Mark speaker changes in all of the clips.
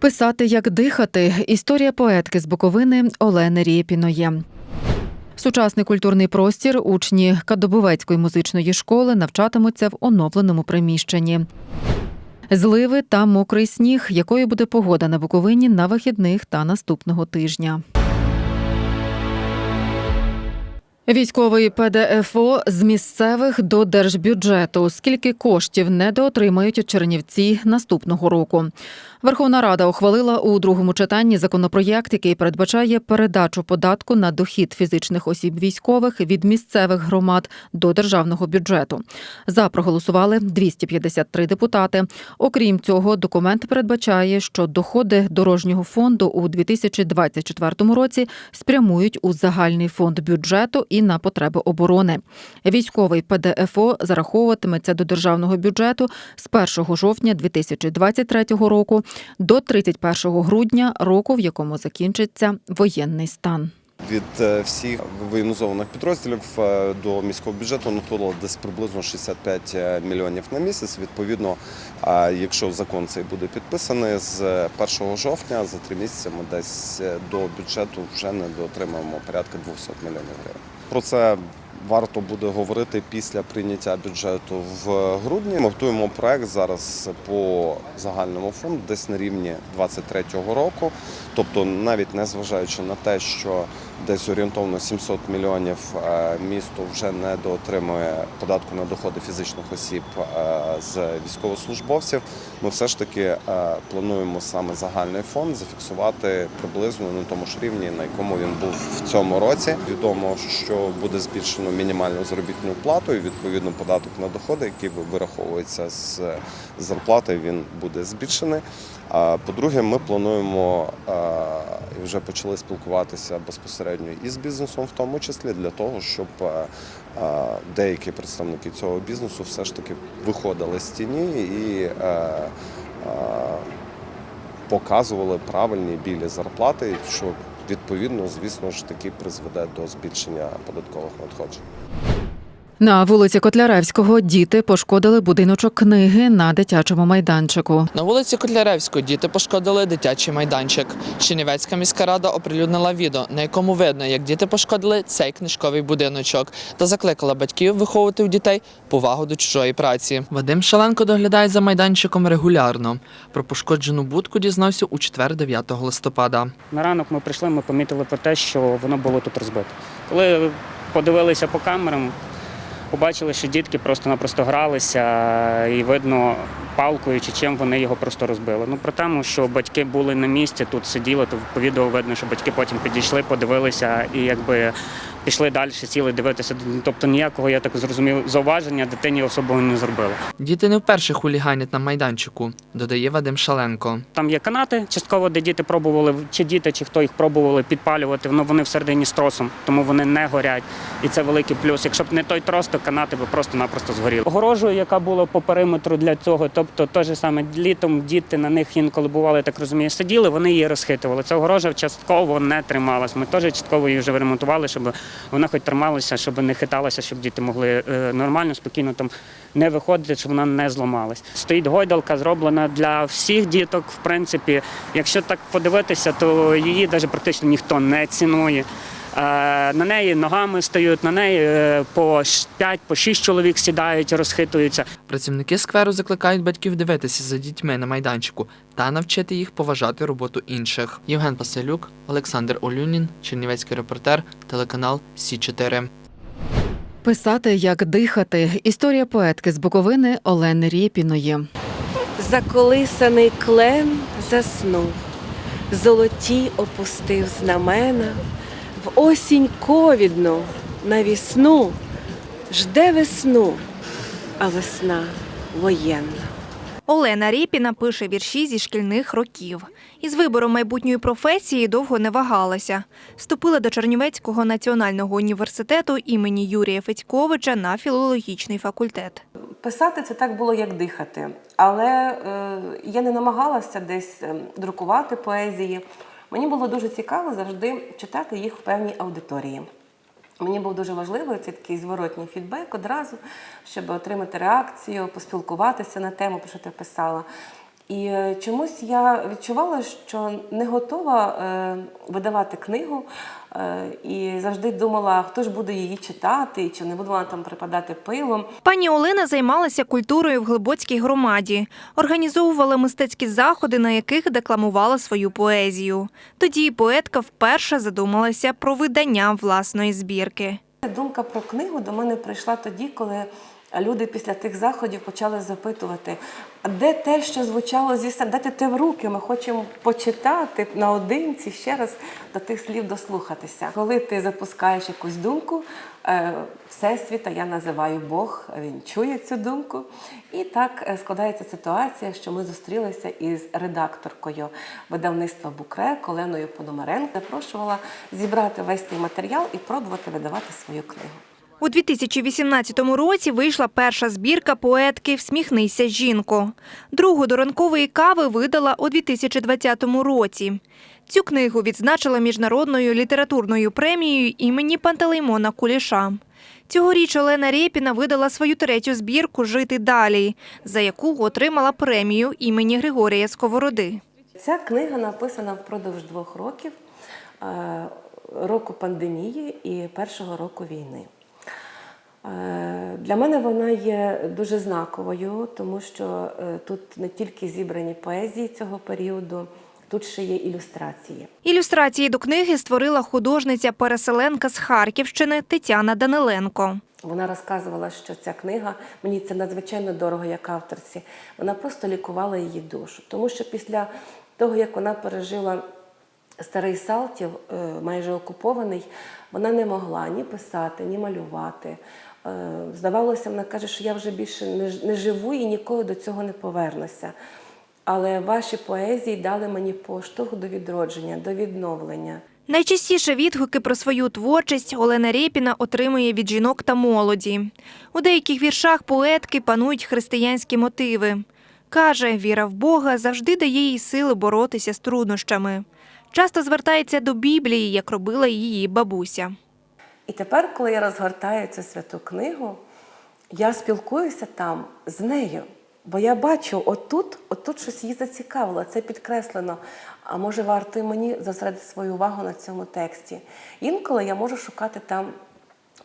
Speaker 1: Писати як дихати. Історія поетки з Буковини Олени Рєпіної. Сучасний культурний простір учні Кадобовецької музичної школи навчатимуться в оновленому приміщенні. Зливи та мокрий сніг, якою буде погода на Буковині на вихідних та наступного тижня. Військовий ПДФО з місцевих до держбюджету. Скільки коштів недоотримають Чернівці наступного року? Верховна Рада ухвалила у другому читанні законопроєкт, який передбачає передачу податку на дохід фізичних осіб військових від місцевих громад до державного бюджету. За проголосували 253 депутати. Окрім цього, документ передбачає, що доходи дорожнього фонду у 2024 році спрямують у загальний фонд бюджету і на потреби оборони. Військовий ПДФО зараховуватиметься до державного бюджету з 1 жовтня 2023 року до 31 грудня року, в якому закінчиться воєнний стан.
Speaker 2: Від е, всіх воєнізованих підрозділів е, до міського бюджету надходило десь приблизно 65 мільйонів на місяць. Відповідно, а якщо закон цей буде підписаний з 1 жовтня, за три місяці ми десь е, до бюджету вже не доотримаємо порядка 200 мільйонів гривень. Про це варто буде говорити після прийняття бюджету в грудні. Ми готуємо проект зараз по загальному фонду, десь на рівні 2023 року. Тобто, навіть не зважаючи на те, що десь орієнтовно 700 мільйонів е, місто вже не доотримує податку на доходи фізичних осіб е, з військовослужбовців. Ми все ж таки е, плануємо саме загальний фонд зафіксувати приблизно на тому ж рівні, на якому він був в цьому році. Відомо, що буде збільшено мінімальну заробітну плату, і відповідно податок на доходи, який вираховується з зарплати, він буде збільшений. А по-друге, ми плануємо і вже почали спілкуватися безпосередньо із бізнесом, в тому числі для того, щоб деякі представники цього бізнесу все ж таки виходили з тіні і показували правильні білі зарплати, що відповідно, звісно ж, таки призведе до збільшення податкових надходжень.
Speaker 1: На вулиці Котляревського діти пошкодили будиночок книги на дитячому майданчику.
Speaker 3: На вулиці Котляревської діти пошкодили дитячий майданчик. Чернівецька міська рада оприлюднила відео, на якому видно, як діти пошкодили цей книжковий будиночок, та закликала батьків виховувати у дітей повагу до чужої праці. Вадим Шаленко доглядає за майданчиком регулярно. Про пошкоджену будку дізнався у четвер, 9 листопада.
Speaker 4: На ранок ми прийшли, ми помітили про те, що воно було тут розбите. Коли подивилися по камерам, побачили, що дітки просто-напросто гралися, і видно палкою чи чим вони його просто розбили. Ну про те, що батьки були на місці, тут сиділи, то по відео видно, що батьки потім підійшли, подивилися і якби пішли далі, сіли дивитися. Тобто ніякого, я так зрозумів, зауваження дитині особливо не зробили.
Speaker 3: Діти не вперше хуліганять на майданчику, додає Вадим Шаленко.
Speaker 4: Там є канати, частково, де діти пробували, чи діти, чи хто їх пробували підпалювати, воно вони всередині з тросом, тому вони не горять. І це великий плюс. Якщо б не той трос, то канати би просто-напросто згоріли. Огорожею, яка була по периметру для цього, тобто те ж саме літом діти на них інколи бували, так розумію, сиділи, вони її розхитували. Ця огорожа частково не трималась. Ми теж частково її вже ремонтували, щоб вона хоч трималася, щоб не хиталася, щоб діти могли е, нормально, спокійно там не виходити, щоб вона не зламалась. Стоїть гойдалка, зроблена для всіх діток. В принципі, якщо так подивитися, то її навіть практично ніхто не цінує. Е, На неї ногами стають, на неї е, по 5 по 6 чоловік сідають, розхитуються.
Speaker 3: Працівники скверу закликають батьків дивитися за дітьми на майданчику та навчити їх поважати роботу інших. Євген Паселюк, Олександр Олюнін, Чернівецький репортер, телеканал Сі 4
Speaker 1: Писати як дихати. Історія поетки з Буковини Олени Рєпіної.
Speaker 5: Заколисаний клен заснув, золоті опустив знамена, в осінь ковідну на вісну жде весну, а весна воєнна.
Speaker 6: Олена Рєпіна пише вірші зі шкільних років. Із вибором майбутньої професії довго не вагалася. Вступила до Чернівецького національного університету імені Юрія Федьковича на філологічний факультет.
Speaker 5: Писати це так було, як дихати, але е, я не намагалася десь е, друкувати поезії. Мені було дуже цікаво завжди читати їх в певній аудиторії. Мені був дуже важливий цей такий зворотній фідбек одразу, щоб отримати реакцію, поспілкуватися на тему, про що ти писала. І е, чомусь я відчувала, що не готова е, видавати книгу, е, і завжди думала, хто ж буде її читати, чи не буде вона там припадати пилом.
Speaker 6: Пані Олена займалася культурою в Глибоцькій громаді, організовувала мистецькі заходи, на яких декламувала свою поезію. Тоді поетка вперше задумалася про видання власної збірки.
Speaker 5: Думка про книгу до мене прийшла тоді, коли люди після тих заходів почали запитувати, а де те, що звучало зі сцени, дайте те в руки, ми хочемо почитати наодинці ще раз до тих слів дослухатися. Коли ти запускаєш якусь думку, е, Всесвіта я називаю Бог, він чує цю думку. І так е, складається ситуація, що ми зустрілися із редакторкою видавництва Букре Коленою Пономаренко. Запрошувала зібрати весь цей матеріал і пробувати видавати свою книгу.
Speaker 6: У 2018 році вийшла перша збірка поетки Всміхнися, жінко. Другу до ранкової кави видала у 2020 році. Цю книгу відзначила міжнародною літературною премією імені Пантелеймона Куліша. Цьогоріч Олена Рєпіна видала свою третю збірку Жити далі, за яку отримала премію імені Григорія Сковороди.
Speaker 5: Ця книга написана впродовж двох років е, року пандемії і першого року війни. Е, Для мене вона є дуже знаковою, тому що е, тут не тільки зібрані поезії цього періоду, тут ще є ілюстрації.
Speaker 6: Ілюстрації до книги створила художниця-переселенка з Харківщини Тетяна Даниленко.
Speaker 5: Вона розказувала, що ця книга мені це надзвичайно дорого як авторці. Вона просто лікувала її душу, тому що після того, як вона пережила старий Салтів, е, майже окупований, вона не могла ні писати, ні малювати. Е, Здавалося, вона каже, що я вже більше не живу і ніколи до цього не повернуся. Але ваші поезії дали мені поштовх до відродження, до відновлення.
Speaker 6: Найчастіше відгуки про свою творчість Олена Рєпіна отримує від жінок та молоді. У деяких віршах поетки панують християнські мотиви. Каже, віра в Бога завжди дає їй сили боротися з труднощами. Часто звертається до Біблії, як робила її бабуся.
Speaker 5: І тепер, коли я розгортаю цю святу книгу, я спілкуюся там з нею. Бо я бачу, отут, отут щось її зацікавило, це підкреслено. А може, варто і мені зосередити свою увагу на цьому тексті. Інколи я можу шукати там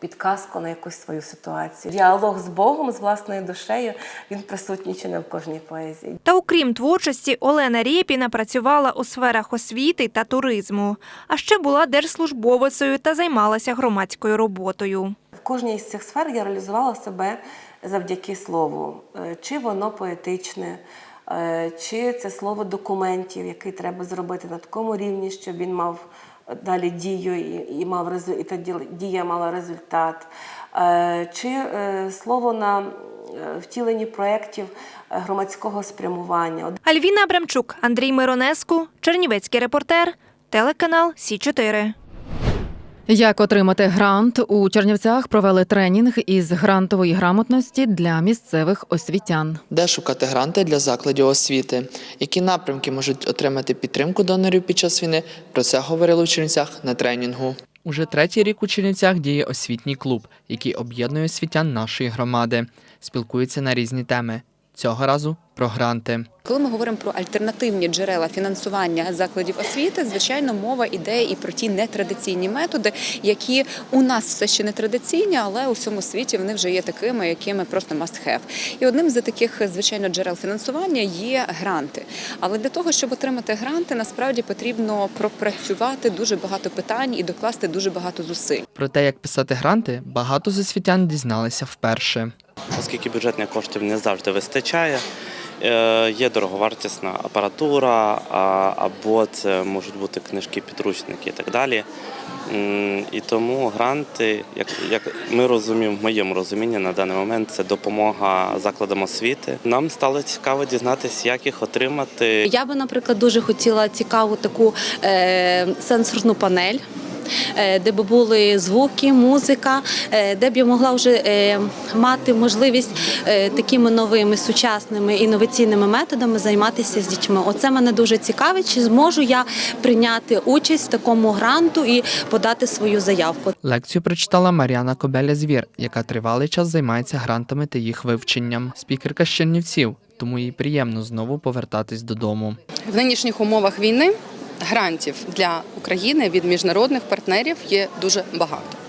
Speaker 5: підказку на якусь свою ситуацію. Діалог з Богом, з власною душею, він присутній чи не в кожній поезії.
Speaker 6: Та окрім творчості, Олена Рєпіна працювала у сферах освіти та туризму, а ще була держслужбовицею та займалася громадською роботою.
Speaker 5: В кожній з цих сфер я реалізувала себе завдяки слову. Е, Чи воно поетичне, е, чи це слово документів, який треба зробити на такому рівні, щоб він мав далі дію і, мав і та дія мала результат. Е, Чи е, слово на е, втіленні проєктів громадського спрямування.
Speaker 6: Альвіна Абрамчук, Андрій Миронеску, Чернівецький репортер, телеканал Сі 4
Speaker 1: Як отримати грант у Чернівцях провели тренінг із грантової грамотності для місцевих освітян.
Speaker 3: Де шукати гранти для закладів освіти? Які напрямки можуть отримати підтримку донорів під час війни? Про це говорили у Чернівцях на тренінгу. Уже третій рік у Чернівцях діє освітній клуб, який об'єднує освітян нашої громади. Спілкуються на різні теми. Цього разу про гранти.
Speaker 7: Коли ми говоримо про альтернативні джерела фінансування закладів освіти, звичайно, мова йде і про ті нетрадиційні методи, які у нас все ще не традиційні, але у всьому світі вони вже є такими, якими просто must have. І одним з таких, звичайно, джерел фінансування є гранти. Але для того, щоб отримати гранти, насправді потрібно пропрацювати дуже багато питань і докласти дуже багато зусиль.
Speaker 3: Про те, як писати гранти, багато з освітян дізналися вперше.
Speaker 8: Оскільки бюджетних коштів не завжди вистачає. е, Є дороговартісна апаратура, або це можуть бути книжки, підручники і так далі. І тому гранти, як, ми розуміємо, в моєму розумінні на даний момент це допомога закладам освіти. Нам стало цікаво дізнатися, як їх отримати.
Speaker 9: Я би, наприклад, дуже хотіла цікаву таку е, сенсорну панель. Е, Де б були звуки, музика, е, де б я могла вже е, мати можливість такими новими сучасними інноваційними методами займатися з дітьми. Оце мене дуже цікавить. Чи зможу я прийняти участь в такому гранту і подати свою заявку?
Speaker 3: Лекцію прочитала Мар'яна Кобеля Звір, яка тривалий час займається грантами та їх вивченням. Спікерка з Чернівців тому їй приємно знову повертатись додому.
Speaker 10: В нинішніх умовах війни грантів для України від міжнародних партнерів є дуже багато.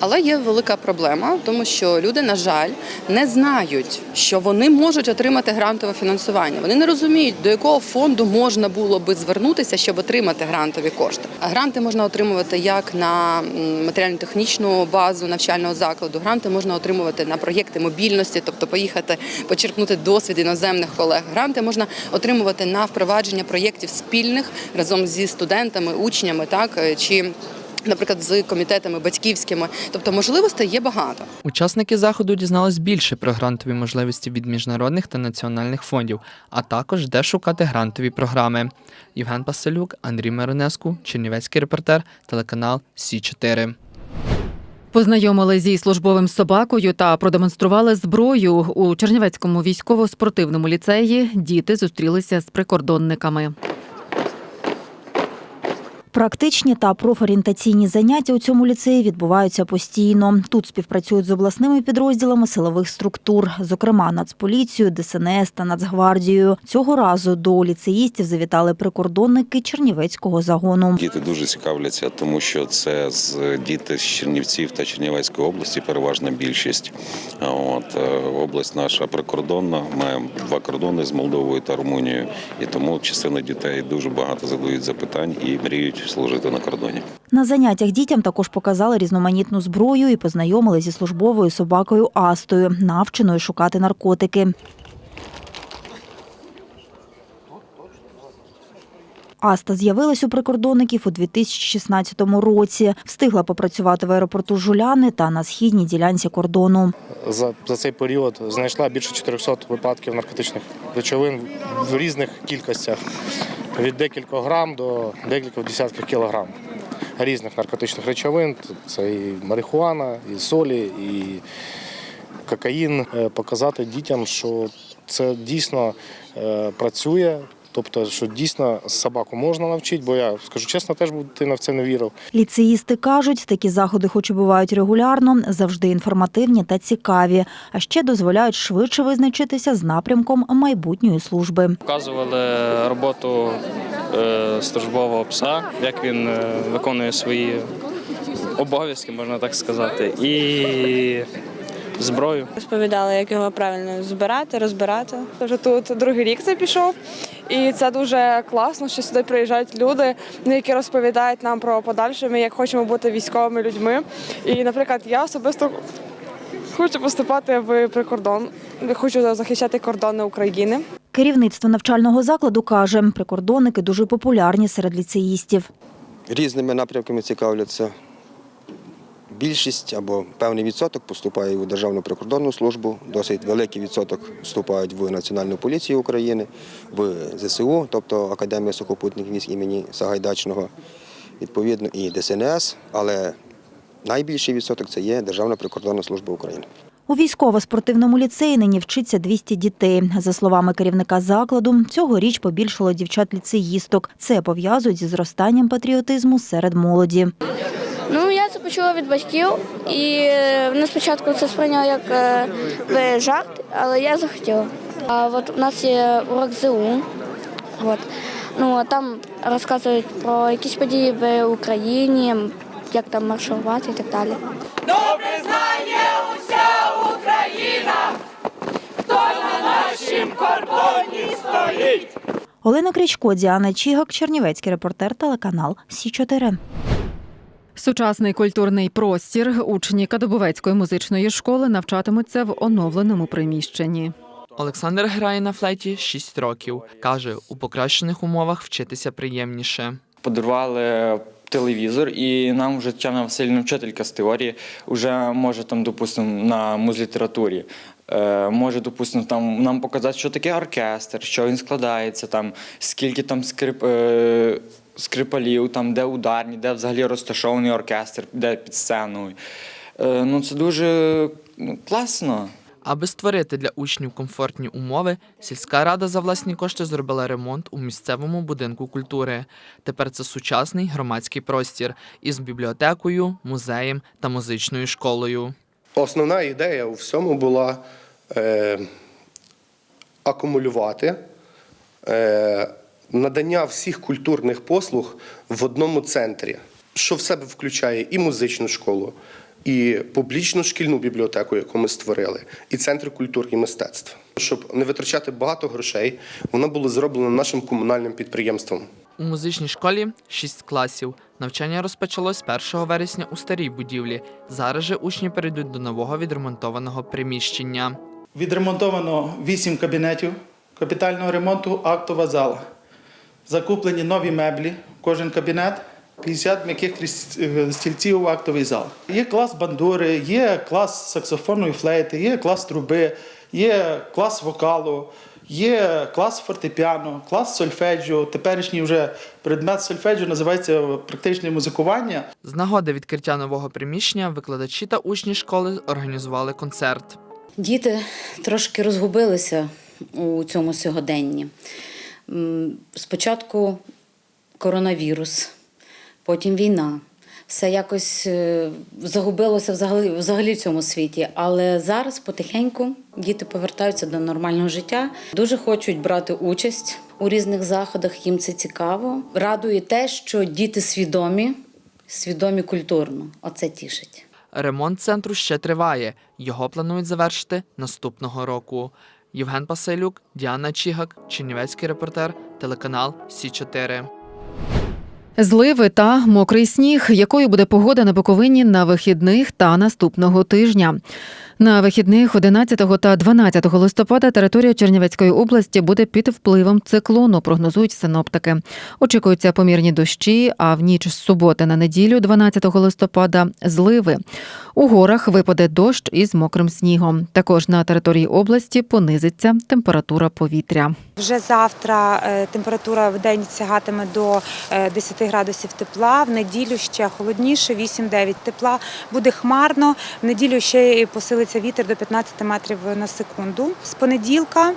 Speaker 10: Але є велика проблема, тому що люди, на жаль, не знають, що вони можуть отримати грантове фінансування. Вони не розуміють, до якого фонду можна було би звернутися, щоб отримати грантові кошти. Гранти можна отримувати як на матеріально-технічну базу навчального закладу. Гранти можна отримувати на проєкти мобільності, тобто поїхати почерпнути досвід іноземних колег. Гранти можна отримувати на впровадження проєктів спільних разом зі студентами, учнями, так е, чи. Наприклад, з комітетами батьківськими, тобто можливостей є багато.
Speaker 3: Учасники заходу дізнались більше про грантові можливості від міжнародних та національних фондів, а також де шукати грантові програми. Євген Паселюк, Андрій Миронеску, Чернівецький репортер, телеканал Сі 4
Speaker 1: Познайомили зі службовим собакою та продемонстрували зброю у Чернівецькому військово-спортивному ліцеї. Діти зустрілися з прикордонниками.
Speaker 11: Практичні та профорієнтаційні заняття у цьому ліцеї відбуваються постійно. Тут співпрацюють з обласними підрозділами силових структур, зокрема Нацполіцією, ДСНС та Нацгвардією. Цього разу до ліцеїстів завітали прикордонники Чернівецького загону.
Speaker 12: Діти дуже цікавляться, тому що це з діти з Чернівців та Чернівецької області, переважна більшість. От е, область наша прикордонна, маємо два кордони з Молдовою та Румунією, і тому частина дітей дуже багато задають запитань і мріють служити на кордоні.
Speaker 11: На заняттях дітям також показали різноманітну зброю і познайомили зі службовою собакою Астою, навченою шукати наркотики. Аста з'явилась у прикордонників у 2016 році. Встигла попрацювати в аеропорту Жуляни та на східній ділянці кордону.
Speaker 13: За, за цей період знайшла більше 400 випадків наркотичних речовин в різних кількостях від декількох грам до декількох десятків кілограм різних наркотичних речовин. Це і марихуана, і солі, і кокаїн. Е, Показати дітям, що це дійсно е, працює. Тобто, що дійсно собаку можна навчити, бо я скажу чесно, теж був дитина в це не вірив.
Speaker 11: Ліцеїсти кажуть, такі заходи, хоч і бувають регулярно, завжди інформативні та цікаві, а ще дозволяють швидше визначитися з напрямком майбутньої служби.
Speaker 14: Показували роботу е, службового пса, як він е, виконує свої обов'язки, можна так сказати, і зброю.
Speaker 15: Розповідали, як його правильно збирати, розбирати. Вже тут другий рік це пішов, і це дуже класно, що сюди приїжджають люди, які розповідають нам про подальше, ми як хочемо бути військовими людьми. І, наприклад, я особисто хочу поступати в прикордон, хочу захищати кордони України.
Speaker 11: Керівництво навчального закладу каже, прикордонники дуже популярні серед ліцеїстів.
Speaker 16: різними напрямками цікавляться. Більшість або певний відсоток поступає у Державну прикордонну службу, досить великий відсоток вступають в Національну поліцію України, в ЗСУ, тобто Академія сухопутних військ імені Сагайдачного, відповідно, і ДСНС, але найбільший відсоток це є Державна прикордонна служба України.
Speaker 11: У військово-спортивному ліцеї нині вчиться 200 дітей. За словами керівника закладу, цьогоріч побільшало дівчат-ліцеїсток. Це пов'язують зі зростанням патріотизму серед молоді.
Speaker 17: Почула від батьків, і е, вони спочатку це сприйняли як е, би жарт, але я захотіла. А от у нас є урок ЗУ. От. Ну, а там розказують про якісь події в Україні, як там маршувати і так далі.
Speaker 18: Добре знає уся Україна, хто на нашім кордоні стоїть.
Speaker 11: Олена Крічко, Діана Чігак, Чернівецький репортер, телеканал Сі 4
Speaker 1: Сучасний культурний простір учні Кадобовецької музичної школи навчатимуться в оновленому приміщенні.
Speaker 3: Олександр грає на флейті 6 років. Каже, у покращених умовах вчитися приємніше.
Speaker 19: подарували телевізор, і нам вже Тетяна Васильівна, вчителька з теорії, вже може там, допустимо, на музлітературі. Е, може, допустимо, там нам показати, що таке оркестр, що він складається, там, скільки там скрип, е, скрипалів, там, де ударні, де взагалі розташований оркестр, де під сценою. Е, ну, це дуже ну, класно.
Speaker 3: Аби створити для учнів комфортні умови, сільська рада за власні кошти зробила ремонт у місцевому будинку культури. Тепер це сучасний громадський простір із бібліотекою, музеєм та музичною школою.
Speaker 20: Основна ідея у всьому була е, акумулювати е, надання всіх культурних послуг в одному центрі, що в себе включає і музичну школу, і публічну шкільну бібліотеку, яку ми створили, і центр культури і мистецтв. Щоб не витрачати багато грошей, воно було зроблено нашим комунальним підприємством.
Speaker 3: У музичній школі 6 класів. Навчання розпочалось 1 вересня у старій будівлі. Зараз же учні перейдуть до нового відремонтованого приміщення.
Speaker 21: Відремонтовано 8 кабінетів капітального ремонту, актова зала. Закуплені нові меблі, кожен кабінет, 50 м'яких е, стільців в актовий зал. Є клас бандури, є клас саксофонної флейти, є клас труби, є клас вокалу, є клас фортепіано, клас сольфеджіо. Теперішній вже предмет сольфеджіо називається практичне музикування.
Speaker 3: З нагоди відкриття нового приміщення викладачі та учні школи організували концерт.
Speaker 22: Діти трошки розгубилися у цьому сьогоденні. Спочатку коронавірус, потім війна. Все якось е, загубилося взагалі, взагалі в цьому світі. Але зараз потихеньку діти повертаються до нормального життя. Дуже хочуть брати участь у різних заходах, їм це цікаво. Радує те, що діти свідомі, свідомі культурно. Оце тішить.
Speaker 3: Ремонт центру ще триває. Його планують завершити наступного року. Євген Пасилюк, Діана Чігак, Чернівецький репортер, телеканал Сі 4
Speaker 1: Зливи та мокрий сніг. Якою буде погода на Буковині на вихідних та наступного тижня? На вихідних 11 та 12 листопада територія Чернівецької області буде під впливом циклону, прогнозують синоптики. Очікуються помірні дощі, а в ніч з суботи на неділю, 12 листопада, зливи. У горах випаде дощ із мокрим снігом. Також на території області понизиться температура повітря.
Speaker 23: Вже завтра е, температура в день сягатиме до е, 10 градусів тепла. В неділю ще холодніше, 8-9 тепла. Буде хмарно. В неділю ще й посилиться вітер до 15 метрів на секунду. З понеділка.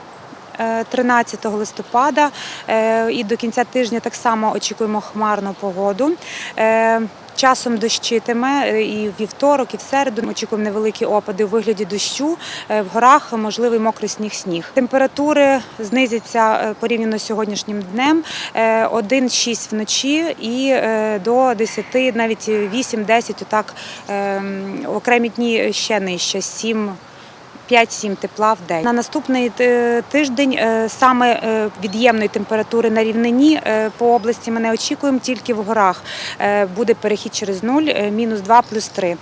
Speaker 23: Е, 13 листопада е, і до кінця тижня так само очікуємо хмарну погоду. Е, Часом дощитиме е, і в вівторок, і в середу. Ми очікуємо невеликі опади у вигляді дощу. Е, В горах можливий мокрий сніг-сніг. Температури знизяться е, порівняно з сьогоднішнім днем. Е, 1-6 вночі і е, до 10, навіть 8-10, отак е, окремі дні ще нижче, 7 5-7 тепла в день. На наступний е, тиждень е, саме е, від'ємної температури на рівнині по області ми не очікуємо, тільки в горах буде перехід через нуль, мінус 2 плюс 3.